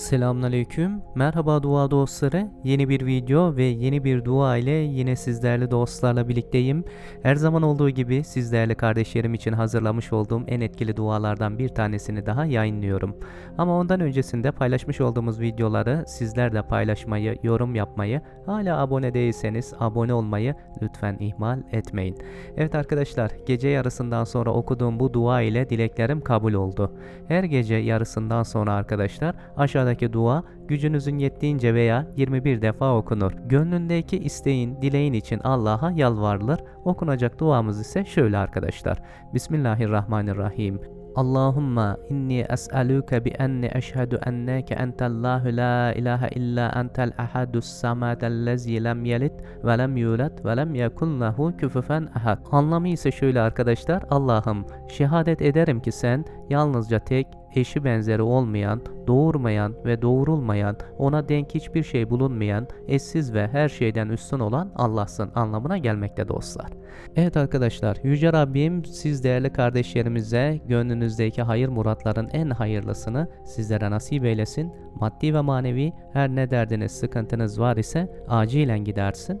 Selamünaleyküm. Merhaba dua dostları. Yeni bir video ve yeni bir dua ile yine sizlerle dostlarla birlikteyim. Her zaman olduğu gibi siz değerli kardeşlerim için hazırlamış olduğum en etkili dualardan bir tanesini daha yayınlıyorum. Ama ondan öncesinde paylaşmış olduğumuz videoları sizler de paylaşmayı, yorum yapmayı, hala abone değilseniz abone olmayı lütfen ihmal etmeyin. Evet arkadaşlar, gece yarısından sonra okuduğum bu dua ile dileklerim kabul oldu. Her gece yarısından sonra arkadaşlar aşağıdaki dua gücünüzün yettiğince veya 21 defa okunur. Gönlündeki isteğin, dileğin için Allah'a yalvarılır. Okunacak duamız ise şöyle arkadaşlar. Bismillahirrahmanirrahim. Allahumma inni es'aluke bi enni eşhedü enneke entellahu la ilahe illa entel ahadus samadellezi lem yelit ve lem yulet ve lem yekun lehu küfüfen ahad. Anlamı ise şöyle arkadaşlar. Allah'ım şehadet ederim ki sen yalnızca tek eşi benzeri olmayan, doğurmayan ve doğurulmayan, ona denk hiçbir şey bulunmayan, eşsiz ve her şeyden üstün olan Allah'sın anlamına gelmekte dostlar. Evet arkadaşlar, Yüce Rabbim siz değerli kardeşlerimize gönlünüzdeki hayır muratların en hayırlısını sizlere nasip eylesin. Maddi ve manevi her ne derdiniz, sıkıntınız var ise acilen gidersin.